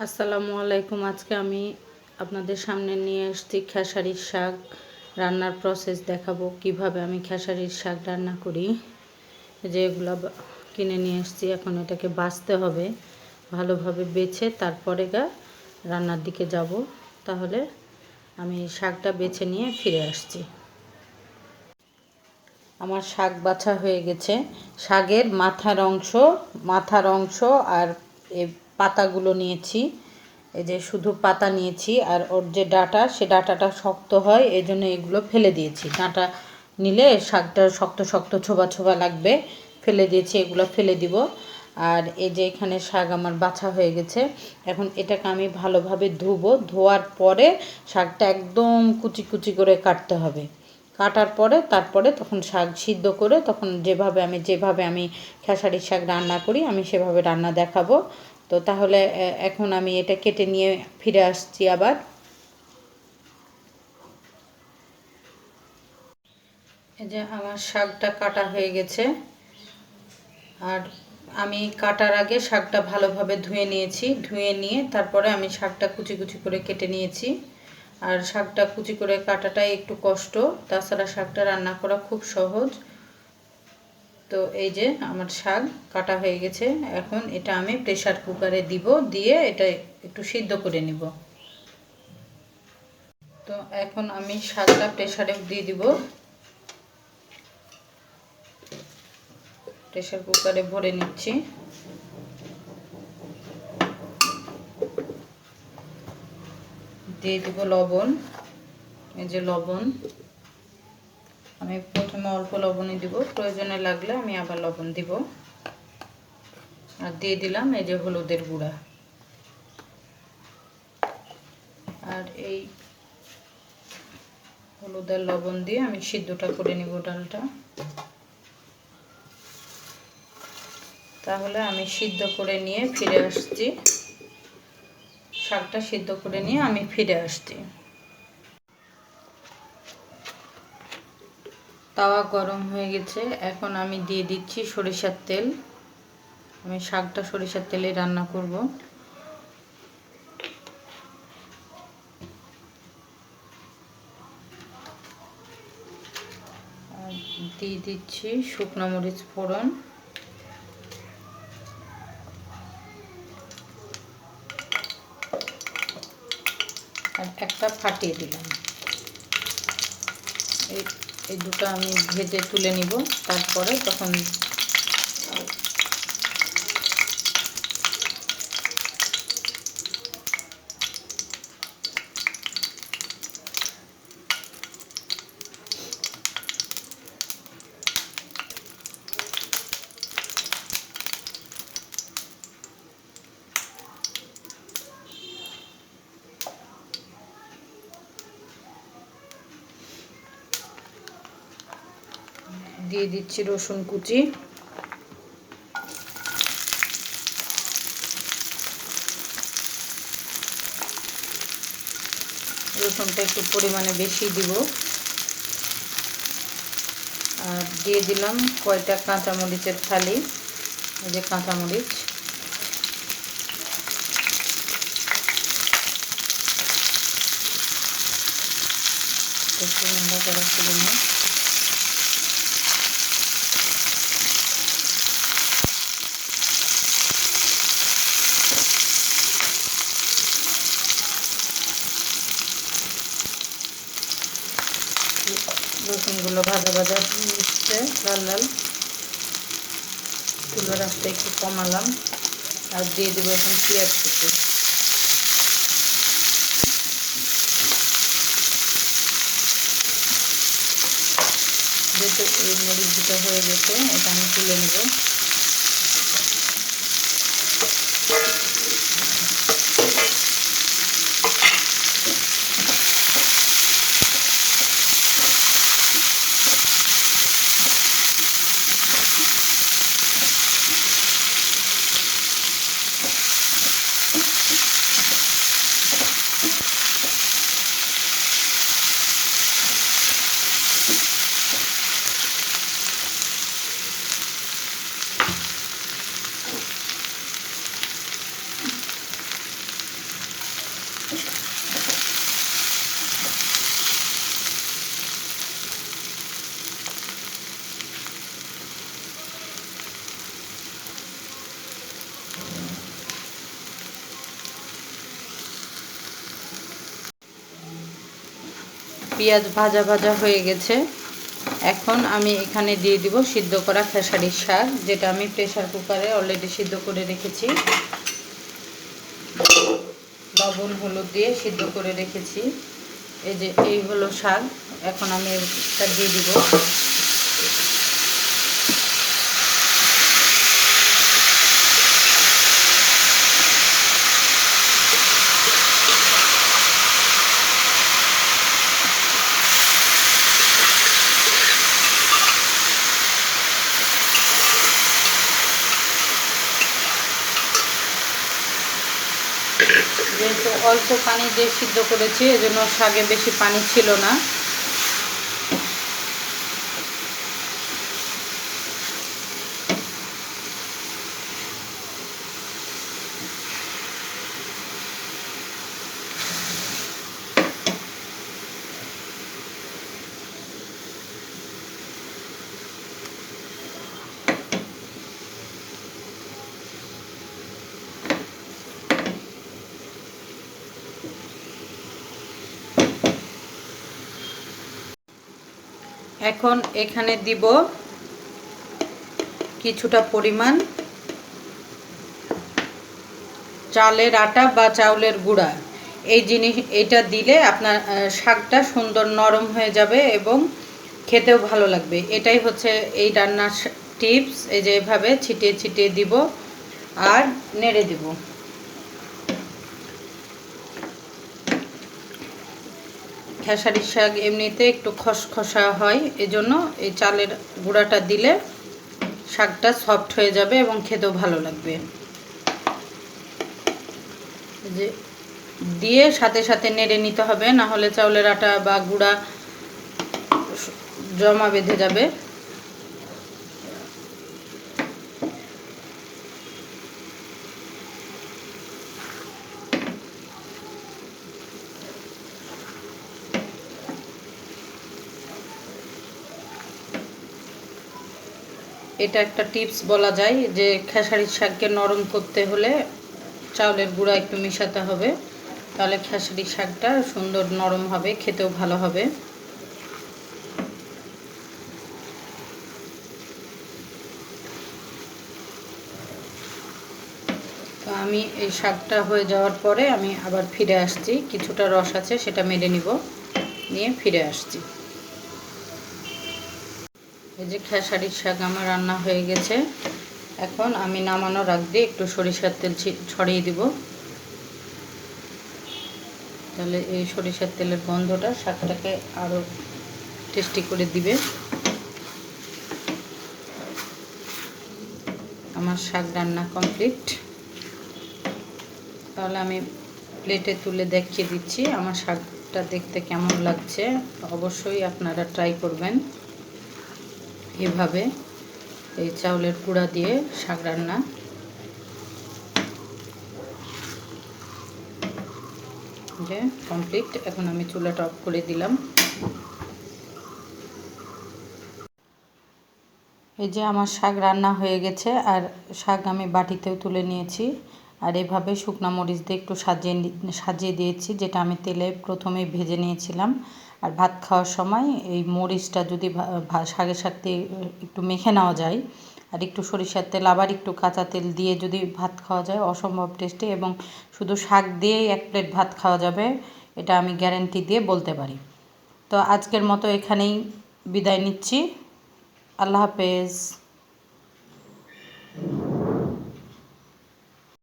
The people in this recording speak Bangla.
আসসালামু আলাইকুম। আজকে আমি আপনাদের সামনে নিয়ে এসেছি খেসারির শাক। রান্নার প্রসেস দেখাবো কীভাবে আমি খেসারির শাক রান্না করি। যে এগুলো কিনে নিয়ে এসেছি এখন এটাকে বাছতে হবে, ভালোভাবে বেছে তারপরে গা রান্নার দিকে যাব। তাহলে আমি শাকটা বেছে নিয়ে ফিরে আসছি। আমার শাক বাছা হয়ে গেছে। শাকের মাথার অংশ মাথার অংশ আর পাতাগুলো নিয়েছি। এই যে শুধু পাতা নিয়েছি আর ওর যে ডাটা, সে ডাটাটা শক্ত হয় এই জন্য এগুলো ফেলে দিয়েছি। ডাটা নিলে শাকটা শক্ত শক্ত ছোবা ছোবা লাগবে, ফেলে দিয়েছি, এগুলো ফেলে দিব। আর এই যে এখানে শাক আমার বাছা হয়ে গেছে, এখন এটাকে আমি ভালোভাবে ধুবো। ধোয়ার পরে শাকটা একদম কুচি কুচি করে কাটতে হবে। কাটার পরে, তারপরে তখন শাক সিদ্ধ করে, তখন যেভাবে আমি যেভাবে আমি খেসারির শাক রান্না করি, আমি সেভাবে রান্না দেখাবো। তো তাহলে এখন আমি এটা কেটে নিয়ে ফিরে আসছি আবার। এই যে আমার শাকটা কাটা হয়ে গেছে। আর আমি কাটার আগে শাকটা ভালোভাবে ধুয়ে নিয়েছি। ধুয়ে নিয়ে তারপরে আমি শাকটা কুচি কুচি করে কেটে নিয়েছি। আর শাকটা কুচি করে কাটাটাই একটু কষ্ট। তাছাড়া শাকটা রান্না করা খুব সহজ। তো এই যে আমার শাক কাটা হয়ে গেছে, এখন এটা আমি প্রেশার কুকারে দিব, দিয়ে এটা একটু সিদ্ধ করে নিব। তো এখন আমি শাকটা প্রেশারে দিয়ে দিব। প্রেশার কুকারে ভরে নিচ্ছি। দিয়ে দিব লবণ, এই যে লবণ। আমি প্রথমে অল্প লবণই দিব। প্রয়োজনে লাগলে আমি আবার লবণ দিব। আর দিয়ে দিলাম এই যে হলুদের গুঁড়া। আর এই হলুদ আর লবণ দিয়ে আমি সিদ্ধটা করে নিব ডালটা। তাহলে আমি সিদ্ধ করে নিয়ে ফিরে আসছি। শাকটা সিদ্ধ করে নিয়ে আমি ফিরে আসছি। তাওয়া গরম হয়ে গেছে। এখন আমি দিয়ে দিচ্ছি সরিষার তেল। আমি শাকটা সরিষার তেলে রান্না করব। দিয়ে দিচ্ছি শুকনো মরিচ ফোড়ন। আর একটা ফাটিয়ে দিলাম। এই এই দুটো আমি ভেজে তুলে নিব। তারপরে তখন দিয়ে দিচ্ছি রসুন কুচি। রসুনটা একটু পরিমাণে বেশি দিব। আর দিয়ে দিলাম কয়টা কাঁচামরিচের থালি। এই যে কাঁচামরিচ। একটু নাড়া করার জন্য রসুনগুলো ভাজা ভাজা দিচ্ছে লাল লাল চুলোর আস্তে একটু কমালাম। আর দিয়ে দেবো এখন পেঁয়াজ কুচি। যেহেতু এই মরিচ দুটো হয়ে গেছে, এটা আমি তুলে নেব। পিঁয়াজ ভাজা ভাজা হয়ে গেছে। এখন আমি এখানে দিয়ে দিব সিদ্ধ করা খেসারির শাক, যেটা আমি প্রেশার কুকারে অলরেডি সিদ্ধ করে রেখেছি। লবণ, হলুদ দিয়ে সিদ্ধ করে রেখেছি। এই যে, এই হলো শাক। এখন আমি এটা দিয়ে দিব। যেহেতু অল্প পানি দিয়ে সিদ্ধ করেছি এজন্য শাকে বেশি পানি ছিল না। এখন এখানে দিব কিছুটা পরিমাণ চালের আটা বা চাউলের গুঁড়া। এই জিনিস, এটা দিলে আপনার শাকটা সুন্দর নরম হয়ে যাবে এবং খেতেও ভালো লাগবে। এটাই হচ্ছে এই রান্নার টিপস। এই যে এভাবে ছিটিয়ে ছিটিয়ে দিব আর নেড়ে দিব। খেসারির শাক এমনিতে একটু খসখসা হয়, এজন্য এই চালের গুঁড়াটা দিলে শাকটা সফট হয়ে যাবে এবং খেতেও ভালো লাগবে। যে দিয়ে সাথে সাথে নেড়ে নিতে হবে না হলে চাউলের আটা বা গুঁড়া জমা বেঁধে যাবে। এটা একটা টিপস বলা যায় যে খেসারির শাককে নরম করতে হলে চাউলের গুঁড়া একটু মেশাতে হবে। তাহলে খেসারির শাকটা সুন্দর নরম হবে, খেতেও ভালো হবে। তো আমি এই শাকটা হয়ে যাওয়ার পরে আমি আবার ফিরে আসছি। কিছুটা রস আছে, সেটা মেরে নিব। নিয়ে ফিরে আসছি। এই যে খেসারির শাক আমার রান্না হয়ে গেছে। এখন আমি নামানোর আগ দিয়ে একটু সরিষার তেল ছড়িয়ে দিব। তাহলে এই সরিষার তেলের গন্ধটা শাকটাকে আরও টেস্টি করে দিবে। আমার শাক রান্না কমপ্লিট। তাহলে আমি প্লেটে তুলে দেখিয়ে দিচ্ছি আমার শাকটা দেখতে কেমন লাগছে। অবশ্যই আপনারা ট্রাই করবেন। এভাবে এই চাউলের গুঁড়া দিয়ে শাক রান্না। যে কমপ্লিট এখন আমি চুলাটা অফ করে দিলাম। এই যে আমার শাক রান্না হয়ে গেছে, আর শাক আমি বাটিতেও তুলে নিয়েছি। আর এভাবে শুকনা মরিচ দিয়ে একটু সাজিয়ে সাজিয়ে দিয়েছি, যেটা আমি তেলে প্রথমে ভেজে নিয়েছিলাম। আর ভাত খাওয়ার সময় এই মরিচটা যদি শাকের সাথে একটু মেখে নেওয়া যায়, আর একটু সরিষার তেল, আবার একটু কাঁচা তেল দিয়ে যদি ভাত খাওয়া যায়, অসম্ভব টেস্টি এবং শুধু শাক দিয়েই এক প্লেট ভাত খাওয়া যাবে, এটা আমি গ্যারেন্টি দিয়ে বলতে পারি। তো আজকের মতো এখানেই বিদায় নিচ্ছি। আল্লাহ হাফেজ।